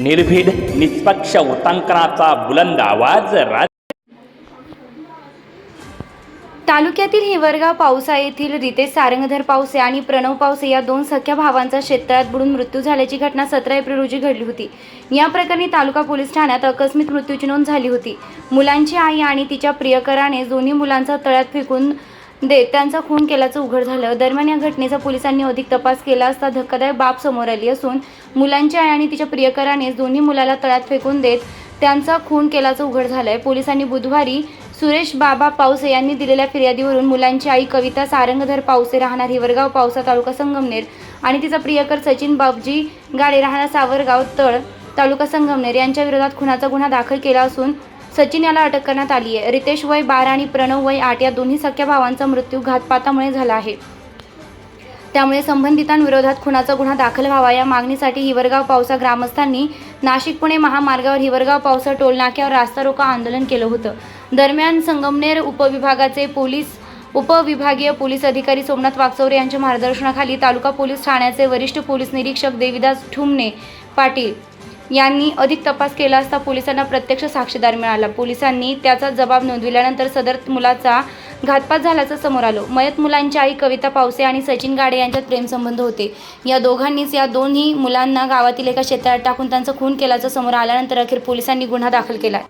निर्भीड निष्पक्ष वृत्तांकनाचा बुलंद आवाज राज तालुक्यातील हिवरगाव पावसा येथील रितेश सारंगधर पावसे आणि प्रणव पावसे या दोन सख्या भावांचा शेततळ्यात बुडून मृत्यू झाल्याची घटना सतरा एप्रिल रोजी घडली होती. या प्रकरणी तालुका पोलीस ठाण्यात अकस्मित मृत्यूची नोंद झाली होती. मुलांची आई आणि तिच्या प्रियकराने दोन्ही मुलांचा तळ्यात फेकून देत त्यांचा खून केल्याचं उघड झालं. दरम्यान या घटनेचा पोलिसांनी अधिक तपास केला असता धक्कादायक बाब समोर आली असून मुलांची आई आणि तिच्या प्रियकराने दोन्ही मुलाला तळ्यात फेकून देत त्यांचा खून केल्याचं उघड झालंय. पोलिसांनी बुधवारी सुरेश बाबा पावसे यांनी दिलेल्या फिर्यादीवरून मुलांची आई कविता सारंगधर पावसे राहणार हिवरगाव पावसा तालुका संगमनेर आणि तिचा प्रियकर सचिन बाबजी गाडे राहणार सावरगाव तळ तालुका संगमनेर यांच्या विरोधात खुनाचा गुन्हा दाखल केला असून सचिन याला अटक करण्यात आली आहे. रितेश वय बारा आणि प्रणव वय आठ या दोन्ही सख्या भावांचा मृत्यू घातपातामुळे झाला आहे. त्यामुळे संबंधितांविरोधात खुनाचा गुन्हा दाखल व्हावा या मागणीसाठी हिवरगाव पावसा ग्रामस्थांनी नाशिक पुणे महामार्गावर हिवरगाव पावसा टोलनाक्यावर रास्ता रोको आंदोलन केलं होतं. दरम्यान संगमनेर उपविभागाचे पोलीस उपविभागीय पोलीस अधिकारी सोमनाथ वागचौरे यांच्या मार्गदर्शनाखाली तालुका पोलीस ठाण्याचे वरिष्ठ पोलीस निरीक्षक देविदास ठुमने पाटील यांनी अधिक तपास केला असता पोलिसांना प्रत्यक्ष साक्षीदार मिळाला. पोलिसांनी त्याचा जबाब नोंदविल्यानंतर सदर मुलाचा घातपात झाल्याचं समोर आलं. मयत मुलांची आई कविता पावसे आणि सचिन गाडे यांच्यात प्रेमसंबंध होते. या दोघांनीच या दोन्ही मुलांना गावातील एका शेतात टाकून त्यांचा खून केल्याचं समोर आल्यानंतर अखेर पोलिसांनी गुन्हा दाखल केला.